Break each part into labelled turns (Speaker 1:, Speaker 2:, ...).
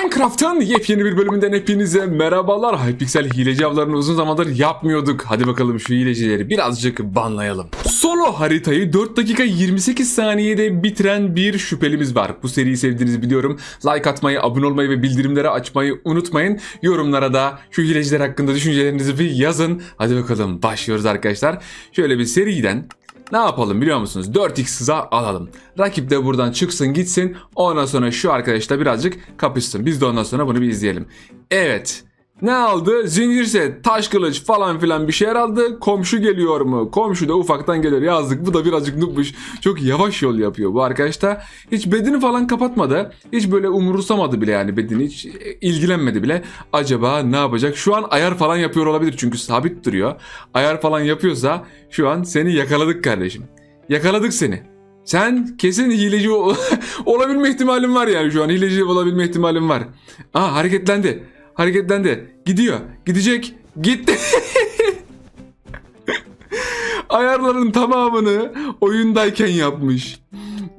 Speaker 1: Minecraft'ın yepyeni bir bölümünden hepinize merhabalar. Hypixel hileci avlarını uzun zamandır yapmıyorduk. Hadi bakalım şu hilecileri birazcık banlayalım. Solo haritayı 4 dakika 28 saniyede bitiren bir şüphelimiz var. Bu seriyi sevdiğinizi biliyorum. Like atmayı, abone olmayı ve bildirimleri açmayı unutmayın. Yorumlara da şu hileciler hakkında düşüncelerinizi bir yazın. Hadi bakalım başlıyoruz arkadaşlar. Şöyle bir seriden ne yapalım biliyor musunuz? 4x hıza alalım. Rakip de buradan çıksın gitsin. Ondan sonra şu arkadaşla birazcık kapışsın. Biz de ondan sonra bunu bir izleyelim. Evet. Ne aldı? Zincir set, taş kılıç falan filan bir şeyler aldı. Komşu geliyor mu? Komşu da ufaktan geliyor. Yazdık. Bu da birazcık nubmuş. Çok yavaş yol yapıyor bu arkadaş da. Hiç bedeni falan kapatmadı. Hiç böyle umursamadı bile yani bedeni. Hiç ilgilenmedi bile. Acaba ne yapacak? Şu an ayar falan yapıyor olabilir. Çünkü sabit duruyor. Ayar falan yapıyorsa şu an seni yakaladık kardeşim. Yakaladık seni. Sen kesin hileci ol- olabilme ihtimalin var yani şu an. Hileci olabilme ihtimalin var. Aa hareketlendi. Hareketlendi. Gidiyor. Gidecek. Gitti. Ayarların tamamını oyundayken yapmış.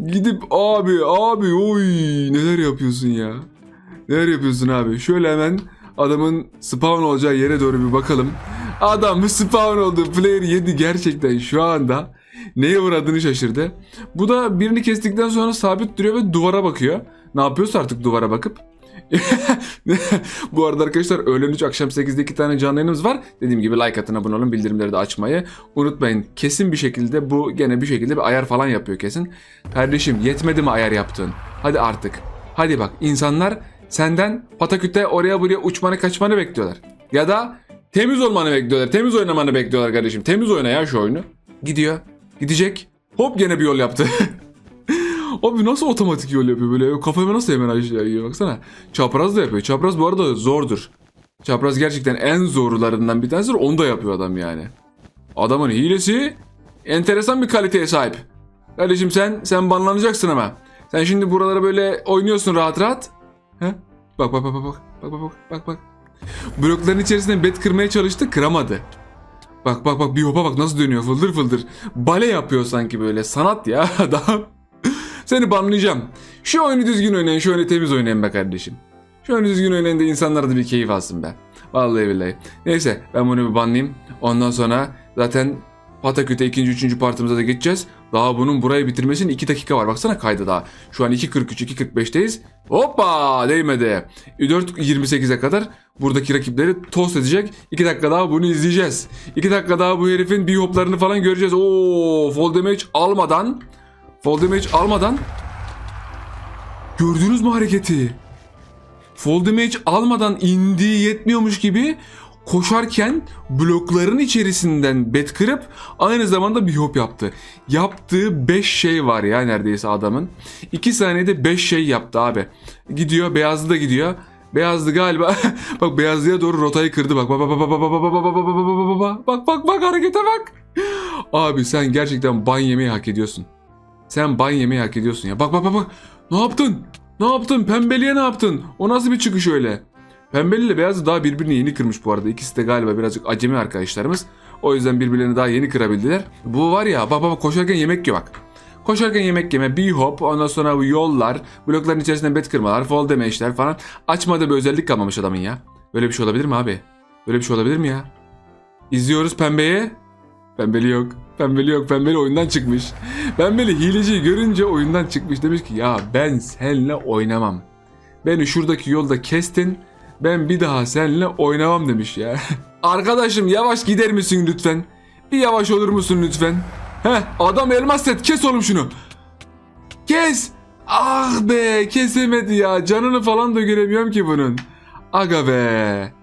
Speaker 1: Gidip abi abi oy neler yapıyorsun ya. Neler yapıyorsun abi? Şöyle hemen adamın spawn olacağı yere doğru bir bakalım. Adam spawn oldu. Player 7 gerçekten şu anda neye uğradığını şaşırdı. Bu da birini kestikten sonra sabit duruyor ve duvara bakıyor. Ne yapıyorsa artık duvara bakıp. Bu arada arkadaşlar öğlen 3 akşam 8'de 2 tane canlı yayınımız var. Dediğim gibi like atın abone olun bildirimleri de açmayı unutmayın. Kesin bir şekilde bu gene bir şekilde bir ayar falan yapıyor kesin. Kardeşim yetmedi mi ayar yaptığın? Hadi artık. Hadi bak insanlar senden pataküte oraya buraya uçmanı kaçmanı bekliyorlar. Ya da temiz olmanı bekliyorlar. Temiz oynamanı bekliyorlar kardeşim. Temiz oyna ya şu oyunu. Gidiyor. Gidecek. Hop gene bir yol yaptı. Abi nasıl otomatik yol yapıyor böyle? Kafamı nasıl hemen aşağı yiyor baksana. Çapraz da yapıyor. Çapraz bu arada zordur. Çapraz gerçekten en zorlarından bir tanesidir. Onu da yapıyor adam yani. Adamın hilesi enteresan bir kaliteye sahip. Kardeşim sen sen banlanacaksın ama. Sen şimdi buralara böyle oynuyorsun rahat rahat. He? Bak bak bak bak bak bak bak bak bak. Blokların içerisinde bet kırmaya çalıştı kıramadı. Bak bak bak bir hopa bak nasıl dönüyor fıldır fıldır. Bale yapıyor sanki böyle sanat ya adam. Seni banlayacağım. Şu oyunu düzgün oynayın, şu oyunu temiz oynayın be kardeşim. Şu oyunu düzgün oynayın da insanlar da bir keyif alsın be. Vallahi billahi. Neyse ben bunu bir banlayayım. Ondan sonra zaten Pataküte ikinci, üçüncü partımıza da geçeceğiz. Daha bunun burayı bitirmesinin 2 dakika var. Baksana kaydı daha. Şu an 2.43, 2.45'teyiz. Hoppa değmedi. 4.28'e kadar buradaki rakipleri tost edecek. 2 dakika daha bunu izleyeceğiz. 2 dakika daha bu herifin bir hoplarını falan göreceğiz. Oo, fall damage almadan Fall damage almadan Gördünüz mü hareketi? Fall damage almadan indiği yetmiyormuş gibi koşarken blokların içerisinden bet kırıp aynı zamanda bir hop yaptı. Yaptığı 5 şey var ya neredeyse adamın. 2 saniyede 5 şey yaptı abi. Gidiyor beyazlı da gidiyor. Beyazlı galiba. bak beyazlıya doğru rotayı kırdı bak. Bak bak bak bak bak bak bak bak bak bak bak bak bak harekete bak. Abi sen gerçekten ban yemeyi hak ediyorsun. Sen ban yemeyi hak ediyorsun ya. Bak bak bak bak. Ne yaptın? Ne yaptın? Pembeliye ne yaptın? O nasıl bir çıkış öyle? Pembeli ile beyazı daha birbirini yeni kırmış bu arada. İkisi de galiba birazcık acemi arkadaşlarımız. O yüzden birbirlerini daha yeni kırabildiler. Bu var ya bak bak bak, koşarken yemek yiyor bak. Koşarken yemek yeme, bir hop, ondan sonra bu yollar, blokların içerisinde bet kırmalar, fall damage'ler falan. Açmadığı bir özellik kalmamış adamın ya. Böyle bir şey olabilir mi abi? Böyle bir şey olabilir mi ya? İzliyoruz pembeye. Pembeli yok. Pembeli yok. Pembeli oyundan çıkmış. Pembeli hileciyi görünce oyundan çıkmış. Demiş ki ya ben seninle oynamam. Beni şuradaki yolda kestin. Ben bir daha seninle oynamam demiş ya. Arkadaşım yavaş gider misin lütfen? Bir yavaş olur musun lütfen? Heh adam elmas set kes oğlum şunu. Kes. Ah be kesemedi ya. Canını falan da göremiyorum ki bunun. Aga be.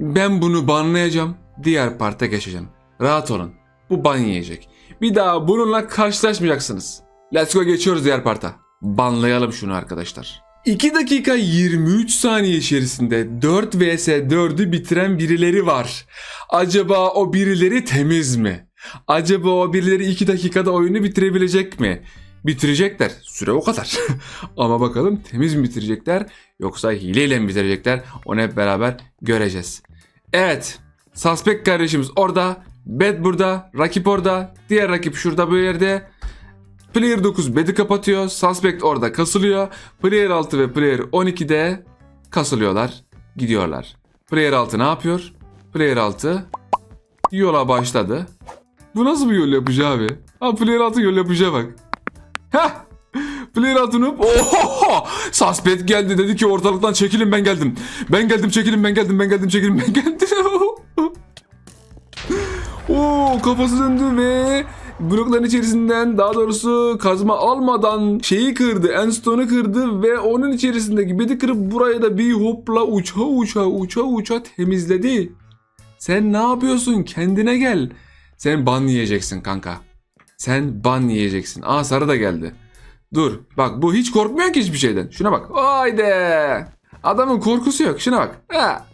Speaker 1: Ben bunu banlayacağım. Diğer parta geçeceğim. Rahat olun. Bu ban yiyecek. Bir daha bununla karşılaşmayacaksınız. Let's go geçiyoruz diğer parta. Banlayalım şunu arkadaşlar. 2 dakika 23 saniye içerisinde 4 vs 4'ü bitiren birileri var. Acaba o birileri temiz mi? Acaba o birileri 2 dakikada oyunu bitirebilecek mi? Bitirecekler. Süre o kadar. Ama bakalım temiz mi bitirecekler yoksa hileyle mi bitirecekler? Onu hep beraber göreceğiz. Evet. Suspect kardeşimiz orada. Bed burada. Rakip orada. Diğer rakip şurada bu yerde. Player 9 bed'i kapatıyor. Suspect orada kasılıyor. Player 6 ve Player 12'de kasılıyorlar, gidiyorlar. Player 6 ne yapıyor? Player 6 yola başladı. Bu nasıl bir yol yapıcı abi? Ha Player 6 yol yapıcıya bak. Heh! Player 6 noob. Oho! Suspect geldi dedi ki ortalıktan çekilin ben geldim. Ben geldim çekilin ben geldim ben geldim çekilin ben geldim. Kafası döndü ve blokların içerisinden daha doğrusu kazma almadan şeyi kırdı. Endstone'u kırdı ve onun içerisindeki bedi kırıp burayı da bir hopla uça uça uça uça temizledi. Sen ne yapıyorsun? Kendine gel. Sen ban yiyeceksin kanka. Sen ban yiyeceksin. Aa sarı da geldi. Dur bak bu hiç korkmuyor ki hiçbir şeyden. Şuna bak. Haydi. Adamın korkusu yok. Şuna bak. Ha.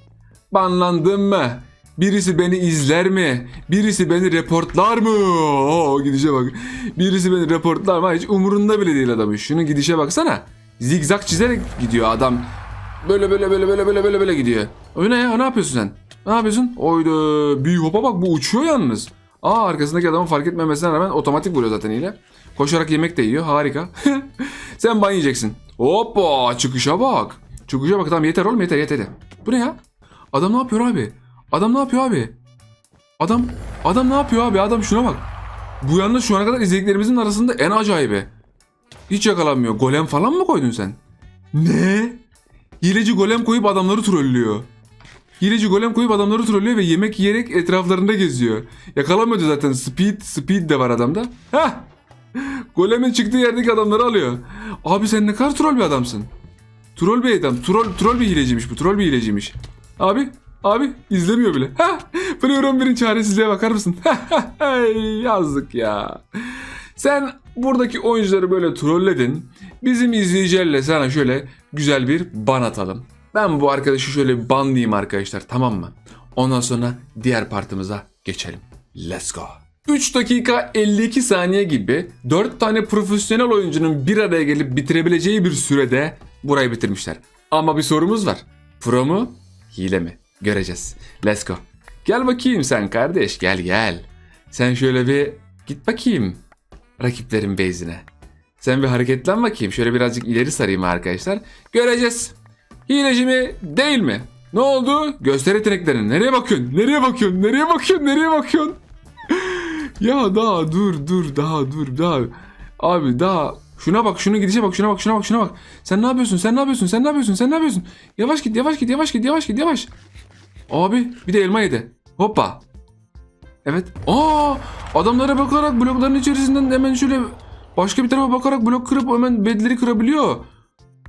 Speaker 1: Banlandım mı? Birisi beni izler mi? Birisi beni reportlar mı? Oo, gidişe bak. Birisi beni reportlar mı? Hiç umurunda bile değil adamın. Şunu gidişe baksana. Zigzag çizerek gidiyor adam. Böyle böyle böyle böyle böyle böyle böyle gidiyor. O ne ya? Ne yapıyorsun sen? Ne yapıyorsun? Oydu. Bir hopa bak bu uçuyor yalnız. Aa arkasındaki adamın fark etmemesine rağmen otomatik vuruyor zaten ile. Koşarak yemek de yiyor. Harika. sen ban yiyeceksin. Hoppa çıkışa bak. Çıkışa bak tamam yeter oğlum yeter yeter. Bu ne ya? Adam ne yapıyor abi? Adam ne yapıyor abi? Adam adam ne yapıyor abi? Adam şuna bak. Bu yalnız şu ana kadar izlediklerimizin arasında en acayibi. Hiç yakalanmıyor. Golem falan mı koydun sen? Ne? Hileci golem koyup adamları trollüyor. Hileci golem koyup adamları trollüyor ve yemek yiyerek etraflarında geziyor. Yakalamıyordu zaten. Speed, speed de var adamda. Heh. Golemin çıktığı yerdeki adamları alıyor. Abi sen ne kadar troll bir adamsın. Troll bir adam. Troll, troll bir hileciymiş bu. Troll bir hileciymiş. Abi, abi izlemiyor bile. Ha, Player 11'in çaresizliğe bakar mısın? Ay, Yazdık ya. Sen buradaki oyuncuları böyle trolledin. Bizim izleyicilerle sana şöyle güzel bir ban atalım. Ben bu arkadaşı şöyle bir banlayayım arkadaşlar tamam mı? Ondan sonra diğer partımıza geçelim. Let's go. 3 dakika 52 saniye gibi 4 tane profesyonel oyuncunun bir araya gelip bitirebileceği bir sürede burayı bitirmişler. Ama bir sorumuz var. Pro mu? Hile mi? Göreceğiz. Let's go. Gel bakayım sen kardeş gel gel. Sen şöyle bir git bakayım rakiplerin base'ine. Sen bir hareketlen bakayım. Şöyle birazcık ileri sarayım arkadaşlar. Göreceğiz. Hileci mi değil mi? Ne oldu? Göster yeteneklerini. Nereye bakıyorsun? Nereye bakıyorsun? Nereye bakıyorsun? Nereye bakıyorsun? ya daha dur dur daha dur daha. Abi daha şuna bak şuna gidişe bak şuna bak şuna bak şuna bak. Sen ne yapıyorsun? Sen ne yapıyorsun? Sen ne yapıyorsun? Sen ne yapıyorsun? Yavaş git yavaş git yavaş git yavaş git yavaş. Abi bir de elma yedi. Hoppa. Evet. Aa adamlara bakarak blokların içerisinden hemen şöyle başka bir tarafa bakarak blok kırıp hemen bedleri kırabiliyor.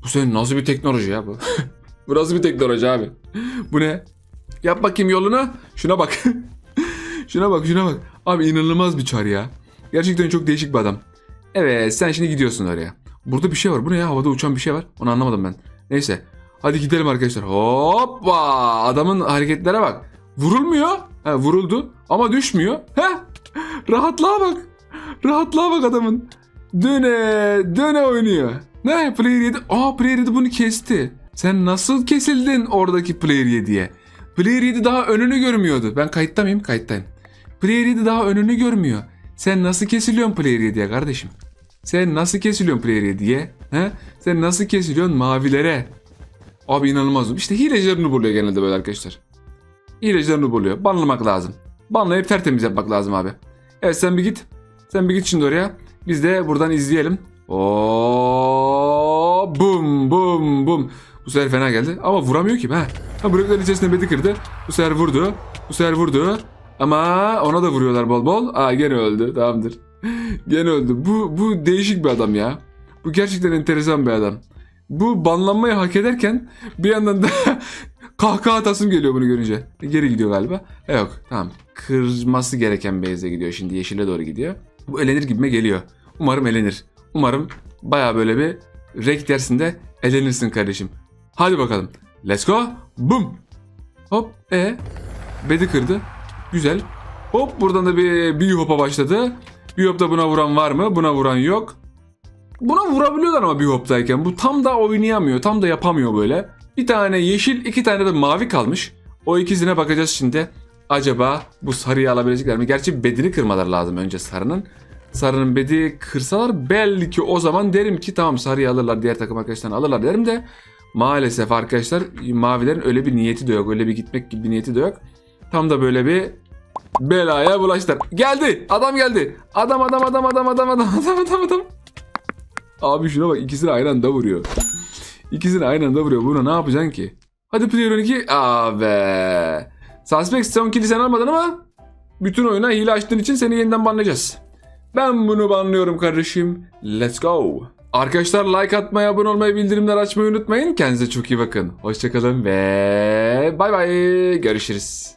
Speaker 1: Bu senin nasıl bir teknoloji ya bu? bu nasıl bir teknoloji abi? bu ne? Yap bakayım yolunu. Şuna bak. şuna bak şuna bak. Abi inanılmaz bir çar ya. Gerçekten çok değişik bir adam. Evet sen şimdi gidiyorsun oraya. Burada bir şey var. Bu ne ya? Havada uçan bir şey var. Onu anlamadım ben. Neyse. Hadi gidelim arkadaşlar. Hoppa! Adamın hareketlere bak. Vurulmuyor. Ha, vuruldu ama düşmüyor. Heh. Rahatlığa bak. Rahatlığa bak adamın. Döne döne oynuyor. Ne? Player 7. Aa Player 7 bunu kesti. Sen nasıl kesildin oradaki Player 7'ye? Player 7 daha önünü görmüyordu. Ben kayıtta mıyım? Kayıttayım. Player 7 daha önünü görmüyor. Sen nasıl kesiliyorsun Player 7'ye kardeşim? Sen nasıl kesiliyorsun Player 7'ye? He? Sen nasıl kesiliyorsun mavilere? Abi inanılmaz. İşte hilecilerini buluyor genelde böyle arkadaşlar. Hilecilerini buluyor. Banlamak lazım. Banlayıp tertemiz yapmak lazım abi. Evet sen bir git. Sen bir git şimdi oraya. Biz de buradan izleyelim. Oo, bum bum bum. Bu sefer fena geldi ama vuramıyor ki. Ha. ha blokların içerisinde bedi kırdı. Bu sefer vurdu. Bu sefer vurdu. Ama ona da vuruyorlar bol bol. Aa gene öldü. Tamamdır. gene öldü. Bu, bu değişik bir adam ya. Bu gerçekten enteresan bir adam. Bu banlanmayı hak ederken bir yandan da kahkaha atasım geliyor bunu görünce. Geri gidiyor galiba. E yok tamam. Kırması gereken base'e gidiyor şimdi. Yeşile doğru gidiyor. Bu elenir gibime geliyor. Umarım elenir. Umarım baya böyle bir renk dersinde elenirsin kardeşim. Hadi bakalım. Let's go. Boom. Hop. E. Bedi kırdı. Güzel. Hop buradan da bir büyü hopa başladı. Büyü hopta buna vuran var mı? Buna vuran yok. Buna vurabiliyorlar ama bir hoptayken. Bu tam da oynayamıyor. Tam da yapamıyor böyle. Bir tane yeşil, iki tane de mavi kalmış. O ikisine bakacağız şimdi. Acaba bu sarıyı alabilecekler mi? Gerçi bedini kırmaları lazım önce sarının. Sarının bedi kırsalar belki o zaman derim ki tamam sarıyı alırlar diğer takım arkadaşlarını alırlar derim de maalesef arkadaşlar mavilerin öyle bir niyeti de yok. Öyle bir gitmek gibi bir niyeti de yok. Tam da böyle bir belaya bulaştılar. Geldi. Adam geldi. Adam adam adam adam adam adam adam adam adam. Abi şuna bak ikisini aynı anda vuruyor. İkisini aynı anda vuruyor. Bunu ne yapacaksın ki? Hadi player 12. Abi. Suspect son kill'i sen almadın ama bütün oyuna hile açtığın için seni yeniden banlayacağız. Ben bunu banlıyorum kardeşim. Let's go. Arkadaşlar like atmayı, abone olmayı, bildirimler açmayı unutmayın. Kendinize çok iyi bakın. Hoşçakalın ve bay bay. Görüşürüz.